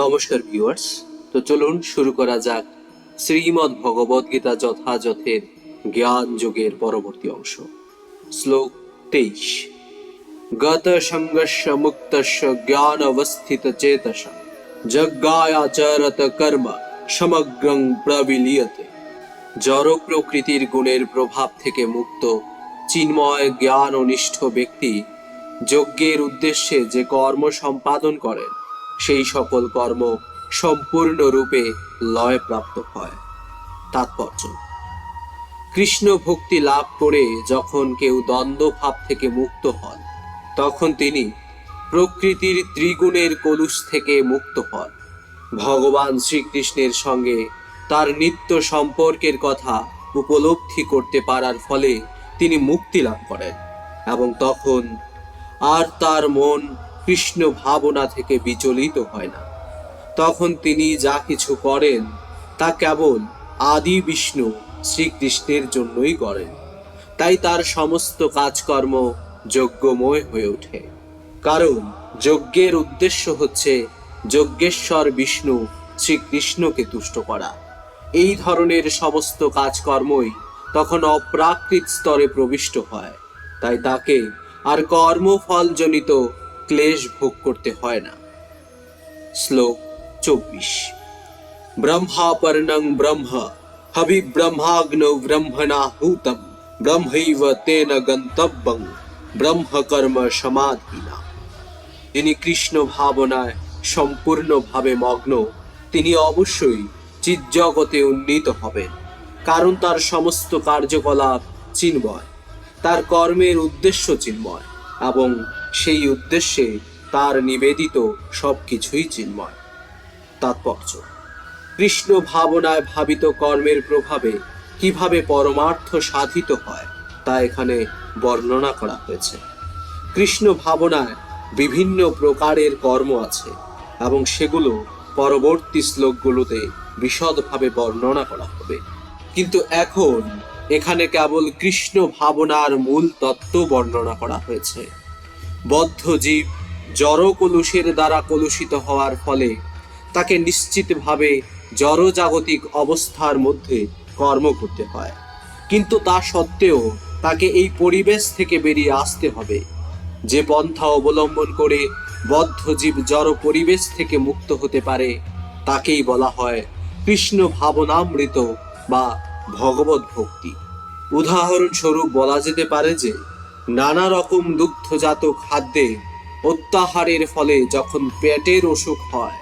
নমস্কার ভিউয়ার্স তো চলুন শুরু করা যাক শ্রীমদ্ ভগবদ গীতা যথাযথের জ্ঞান যোগের পরবর্তী অংশ। শ্লোক তেইশ। গত সংঘর্ষ মুক্তস্য জ্ঞান অবস্থিত চেতস যজ্ঞায়াচরত কর্ম সমগ্রং প্রবিলিয়তে। জড় প্রকৃতির গুণের প্রভাব থেকে মুক্ত চিন্ময় জ্ঞান অনিষ্ঠ ব্যক্তি যজ্ঞের উদ্দেশ্যে যে কর্ম সম্পাদন করেন সেই সকল কর্ম সম্পূর্ণরূপে লয় প্রাপ্ত হয়। তাৎপর্য, কৃষ্ণ ভক্তি লাভ করে যখন কেউ দ্বন্দ্ব ভাব থেকে মুক্ত হন, তখন তিনি প্রকৃতির ত্রিগুণের কলুষ থেকে মুক্ত হন। ভগবান শ্রীকৃষ্ণের সঙ্গে তার নিত্য সম্পর্কের কথা উপলব্ধি করতে পারার ফলে তিনি মুক্তি লাভ করেন এবং তখন আর তার মন কৃষ্ণ ভাবনা থেকে বিচলিত হয় না। তখন তিনি যা কিছু করেন, তা কেবল আদি বিষ্ণু শ্রীকৃষ্ণের জন্যই করেন। তাই তার সমস্ত কাজকর্ম যজ্ঞময় হয়ে ওঠে। কারণ যজ্ঞের উদ্দেশ্য হচ্ছে যজ্ঞেশ্বর বিষ্ণু শ্রীকৃষ্ণকে তুষ্ট করা। এই ধরনের সমস্ত কাজকর্মই তখন অপ্রাকৃত স্তরে প্রবিষ্ট হয়। তাই তাকে আর কর্মফলজনিত ক্লেশ ভোগ করতে হয় না। শ্লোক চব্বিশ। ব্রহ্মাপর্ণং ব্রহ্ম, হবি ব্রহ্মাগ্নৌ ব্রহ্মণাহুতম ব্রহ্মৈব তেন গন্তব্যং, ব্রহ্মকর্ম সমাধিনা। যিনি কৃষ্ণ ভাবনায় সম্পূর্ণভাবে মগ্ন, তিনি অবশ্যই চিৎজগতে উন্নীত হবেন। কারণ তার সমস্ত কার্যকলাপ চিন্ময়, তার কর্মের উদ্দেশ্য চিন্ময় এবং সেই উদ্দেশ্যে তার নিবেদিত সবকিছুই চিন্ময়। তাৎপর্য, কৃষ্ণ ভাবনায় ভাবিত কর্মের প্রভাবে কীভাবে পরমার্থ সাধিত হয় তা এখানে বর্ণনা করা হয়েছে। কৃষ্ণ ভাবনায় বিভিন্ন প্রকারের কর্ম আছে এবং সেগুলো পরবর্তী শ্লোকগুলোতে বিশদভাবে বর্ণনা করা হবে। কিন্তু এখন এখানে কেবল কৃষ্ণ ভাবনার মূল তত্ত্ব বর্ণনা করা হয়েছে। বদ্ধ জীব জড় কলুষের দ্বারা কলুষিত হওয়ার ফলে তাকে নিশ্চিতভাবে জড়জাগতিক অবস্থার মধ্যে কর্ম করতে হয়। কিন্তু তা সত্ত্বেও তাকে এই পরিবেশ থেকে বেরিয়ে আসতে হবে। যে পন্থা অবলম্বন করে বদ্ধ জীব জড় পরিবেশ থেকে মুক্ত হতে পারে, তাকেই বলা হয় কৃষ্ণ ভাবনামৃত বা ভগবত ভক্তি উদাহরণস্বরূপ বলা যেতে পারে যে নানা রকম দুগ্ধজাত খাদ্যে অত্যাহারের ফলে যখন পেটের অসুখ হয়,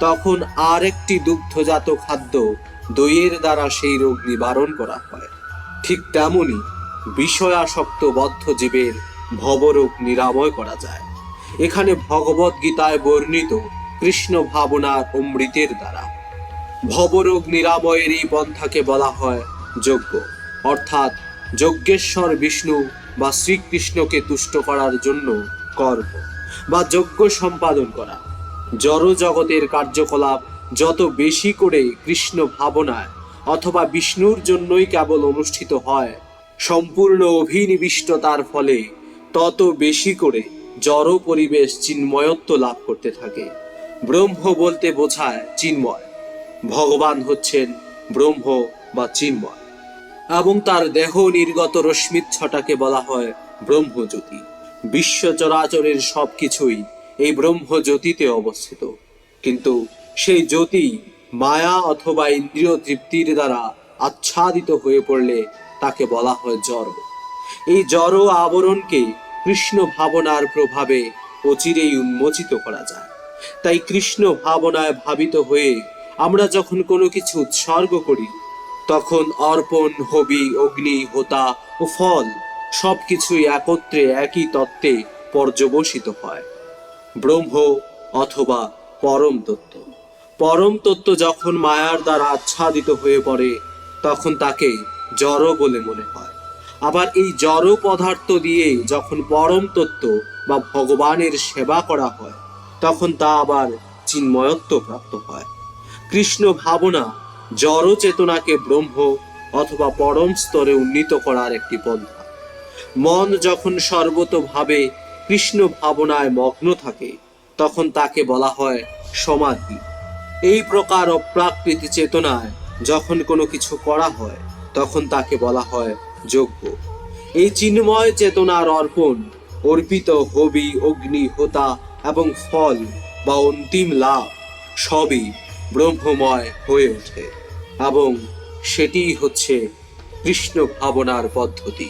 তখন আর একটি দুগ্ধজাত খাদ্য দইয়ের দ্বারা সেই রোগ নিবারণ করা হয়। ঠিক তেমনই বিষয়াসক্ত বদ্ধ জীবের ভবরোগ নিরাময় করা যায়। এখানে ভগবত গীতায় বর্ণিত কৃষ্ণ ভাবনার অমৃতের দ্বারা। ভবরোগ নিরাময়ের এই পন্থাকে বলা হয় যজ্ঞ। অর্থাৎ যজ্ঞেশ্বর বিষ্ণু বা শ্রীকৃষ্ণকে তুষ্ট করার জন্য কর্ম বা যজ্ঞ সম্পাদন করা। জড় জগতের কার্যকলাপ যত বেশি করে কৃষ্ণ ভাবনায় অথবা বিষ্ণুর জন্যই কেবল অনুষ্ঠিত হয়, সম্পূর্ণ অভিনিবিষ্টতার ফলে তত বেশি করে জড় পরিবেশ চিন্ময়ত্ব লাভ করতে থাকে। ব্রহ্ম বলতে বোঝায় চিন্ময়। ভগবান হচ্ছেন ব্রহ্ম বা চিন্ময়। এবং তার দেহ নির্গত রশ্মিচ্ছটাকে বলা হয় ব্রহ্মজ্যোতি। বিশ্ব চরাচরের সবকিছুই এই ব্রহ্মজ্যোতিতে অবস্থিত। কিন্তু সেই জ্যোতি মায়া অথবা ইন্দ্রিয় তৃপ্তির দ্বারা আচ্ছাদিত হয়ে পড়লে তাকে বলা হয় জড় এই জড় আবরণকে কৃষ্ণ ভাবনার প্রভাবে অচিরেই উন্মোচিত করা যায়। তাই কৃষ্ণ ভাবনায় ভাবিত হয়ে আমরা যখন কোনো কিছু উৎসর্গ করি তখন অর্পণ, হবি, অগ্নি, হোতা ও ফল সবকিছুই একত্রে একই তত্ত্বে পর্যবসিত হয়। ব্রহ্ম অথবা পরম তত্ত্ব। পরম তত্ত্ব যখন মায়ার দ্বারা আচ্ছাদিত হয়ে পড়ে, তখন তাকে জড় বলে মনে হয়। আবার এই জড় পদার্থ দিয়ে যখন পরম তত্ত্ব বা ভগবানের সেবা করা হয়, তখন তা আবার চিন্ময়ত্ব প্রাপ্ত হয়। কৃষ্ণ ভাবনা জড় চেতনাকে ব্রহ্ম অথবা পরম স্তরে উন্নীত করার একটি পন্থা। মন যখন সর্বতভাবে কৃষ্ণ ভাবনায় মগ্ন থাকে, তখন তাকে বলা হয় সমাধি। এই প্রকার অপ্রাকৃত চেতনায় যখন কোনো কিছু করা হয়, তখন তাকে বলা হয় যজ্ঞ। এই চিন্ময় চেতনার অর্পণ অর্পিত হবি, অগ্নি, হোতা এবং ফল বা অন্তিম লাভ সবই ব্রহ্মময় হয়ে ওঠে। এবং সেটিই হচ্ছে কৃষ্ণ ভাবনার পদ্ধতি।